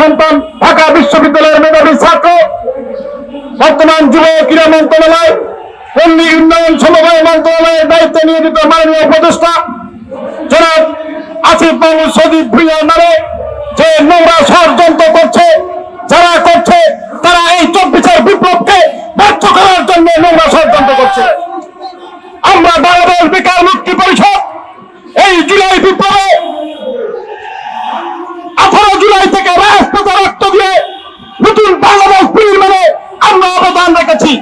সন্তান, ঢাকা বিশ্ববিদ্যালয়ের ছাত্র, বর্তমান ক্রীড়া উন্নয়ন যে ষড়যন্ত্র করছে, যারা করছে, তারা এই চব্বিশের বিপ্লবকে ব্যর্থ করার জন্য নোংরা ষড়যন্ত্র করছে আমরা বাংলাদেশ বেকার মুক্তি পরিষদ এই জুলাই বিপ্লবে আঠারো জুলাই থেকে রাজপথে রক্ত দিয়ে নতুন বাংলাদেশ নির্মাণে আমরা অবদান রেখেছি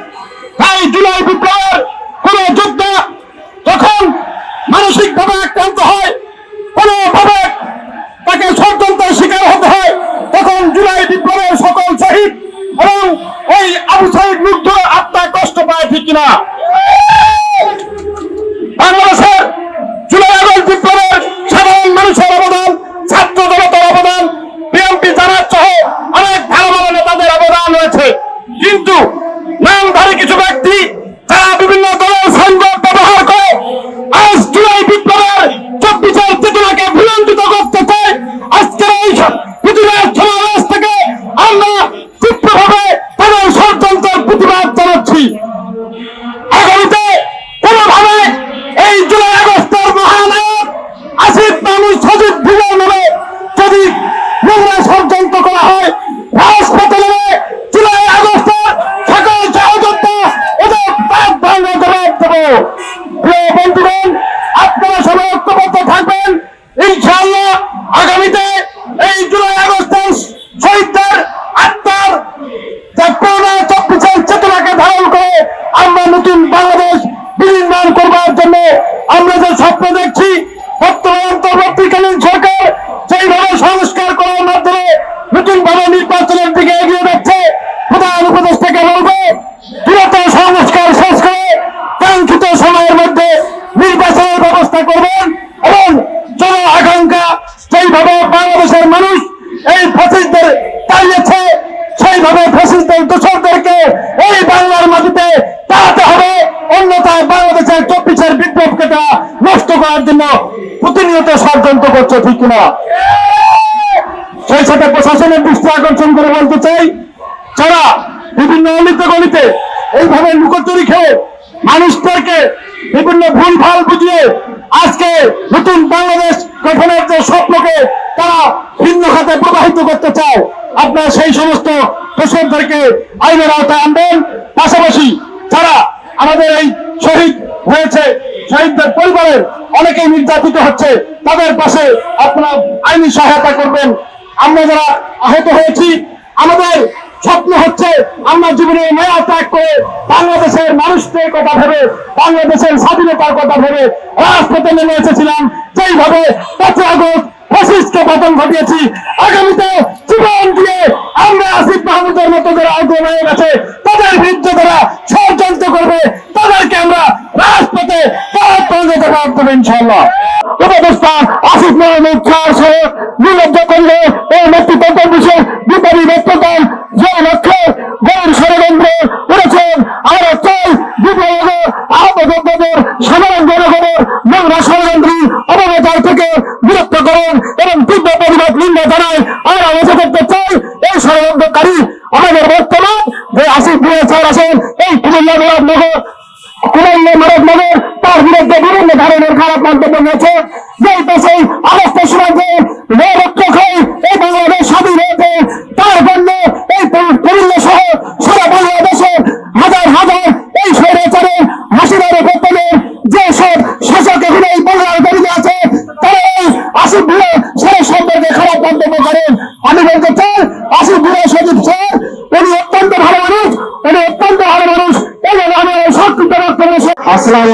তাই জুলাই বিপ্লবের কোন যোদ্ধা যখন মানসিকভাবে আক্রান্ত হয় কোনোভাবে তাকে ষড়যন্ত্রের শিকার হতে হয় তখন জুলাই বিপ্লবের সকল শহীদ এবং ওই আবু সাইদ মুগ্ধ আত্মা কষ্ট পায় ঠিক কিনা বাংলাদেশের জুলাই আগস্ট বিপ্লবের সাধারণ মানুষের অবদান ছাত্র জনতার অবদান বিএনপি জামাত সহ অনেক ভালো ভালো নেতাদের অবদান রয়েছে কিন্তু নামধারী কিছু ব্যক্তি যারা বিভিন্ন দলের সংযোগ ব্যবহার করে আজ জুলাই বিপ্লবের চব্বিশের চেতনাকে ভুলঞ্জিত করতে চায় আজকের এই প্রতিবাদ সমাবেশ থেকে আমরা তীব্রভাবে তাদের ষড়যন্ত্রের জানাচ্ছি আগামীতে কোনোভাবে এই জুলাই আগস্টের মহানায়ক মাহমুদ সজিব নামে যদি নোংরা ষড়যন্ত্র করা হয় ওদের আপনারা সবাই ঐক্যবদ্ধ থাকবেন। ইনশাআল্লাহ আগামীতে এই জুলাই আগস্টের শহীদদের আত্মার যে করোনা চব্বিশের চেতনাকে ধারণ করে আমরা নতুন বাংলাদেশ বিনির্মাণ করবার জন্য আমরা যে স্বপ্ন দেখছি বর্তমান অন্তর্বর্তীকালীন সরকার সেইভাবে সংস্কার করার মাধ্যমে নতুন ভাবে নির্বাচনের দিকে এগিয়ে যাচ্ছে প্রধান উপদেষ্টাকে বলব দ্রুত সংস্কার শেষ করে কাঙ্ক্ষিত সময়ের মধ্যে নির্বাচনের ব্যবস্থা করবেন এবং জন আকাঙ্ক্ষা সেইভাবে বাংলাদেশের মানুষ এই ফসিলদের তাড়িয়েছে সেইভাবে ফসিলদের দোষরদেরকে এই বাংলার মাটিতে তাড়াতে হবে অন্যথায় বাংলাদেশের চব্বিশের বিপ্লবকে তারা নষ্ট করার জন্য প্রতিনিয়ত ষড়যন্ত্র করছে, ঠিক কিনা? সেই সাথে প্রশাসনের দৃষ্টি আকর্ষণ করে বলতে চাই, যারা বিভিন্ন অলিতে গলিতে এইভাবে লুকোচুরি খেয়ে মানুষদেরকে বিভিন্ন ভুল ভালো বুঝিয়ে আজকে নতুন বাংলাদেশ গঠনের যে স্বপ্নকে তারা ভিন্ন খাতে প্রবাহিত করতে চায়, আপনারা সেই সমস্ত দোষরদেরকে আইনের আওতায় আনবেন। পাশাপাশি যারা আমাদের এই শহীদ হয়েছে, শহীদদের পরিবারের অনেকেই নির্যাতিত হচ্ছে, তাদের পাশে আপনারা আইনি সহায়তা করবেন। আমরা যারা আহত হয়েছি, আমাদের স্বপ্ন হচ্ছে আমরা জীবনে মেয়া ত্যাগ করে বাংলাদেশের মানুষদের কথা ভেবে, বাংলাদেশের স্বাধীনতার কথা ভেবে রাজপথে নেমে এসেছিলাম। যেইভাবে পাঁচই আগস্ট ফসিস্টকে পতন ঘটিয়েছি, আগামীতে জীবন দিয়ে আমরা আসিফ মাহমুদের মতো আগ্রহ হয়ে গেছে, তাদের বিরুদ্ধে যারা ষড়যন্ত্র করবে, তাদেরকে আমরা রাজপথে তার তৈরি দেবো ইনশাল্লাহ এই যে ষড়যন্ত্র ষড়যন্ত্রী অপপ্রচার থেকে বিরক্ত করুন এবং তীব্র প্রতিবাদ নিন্দা জানাই আসিফ স্যার আছেন এই কুমিল্লা নগর, কুমিল্লা তার বিরুদ্ধে বিভিন্ন ধরনের খারাপ মন্তব্য রয়েছে। যেই তো সেই অবস্থা হয়ে এই বাংলাদেশ স্বাধীন হয়েছে তার জন্য এই কুমিল্লা সহ সারা বাংলাদেশে হাজার হাজার এই স্বৈরাচারের হাসিদার গোপনের যে সব শাসক এখানে এই বাংলার দাঁড়িয়ে আছে তারা এই আসিফ ভিড়ে সারা সম্পর্কে খারাপ মন্তব্য করেন আমি বলতে চাই আসিফ ভিড়ে সজিব স্যার উনি অত্যন্ত ভালো মানুষ উনি অত্যন্ত ভালো মানুষ এবং আমি সংক্ষিপ্ত বক্তব্য শেষ- আসসালামু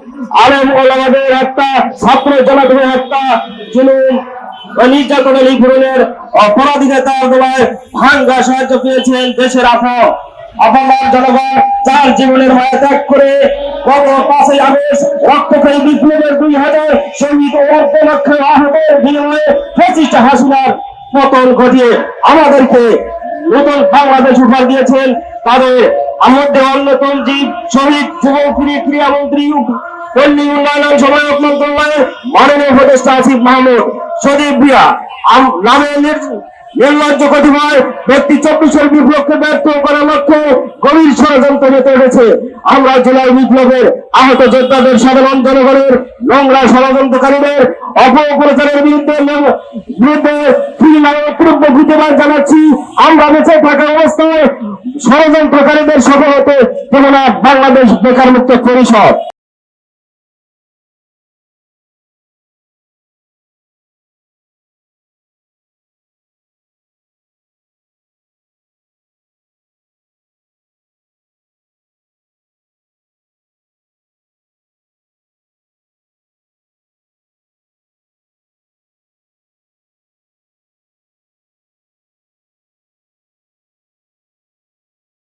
আলম ওলামাদের হত্যা ছাত্র জনগণের হত্যা জুলুম নির্যাতনের এই ধরনের অপরাধীদের দলায় ভাঙ্গা সাহায্য পেয়েছেন দেশের আপন আপনার জনগণ যার জীবনের মায়া ত্যাগ করে গত পাঁচই আগস্ট রক্তক্ষয়ী বিপ্লবের দুই হাজার শহীদ ও অর্ধ লক্ষ আহতের বিনিময়ে পঁচিশটা হাসিনার পতন ঘটিয়ে আমাদেরকে নতুন বাংলাদেশ উপহার দিয়েছেন। তাদের মধ্যে অন্যতম জীব, শহীদ যুব ক্রী- ক্রীড়ামন্ত্রী উপদেষ্টা ব্যক্তি গভীর আমরা জুলাই বিপ্লবের আহত যোদ্ধাদের, সাধারণ জনগণের, নোংরা ষড়যন্ত্রকারীদের, অপপ্রচারের বিরুদ্ধে বিরুদ্ধে জানাচ্ছি। আমরা বেঁচে থাকা অবস্থায় ষড়যন্ত্রকারীদের সফল হতে দেব বাংলাদেশ বেকার মুক্ত পরিষদ।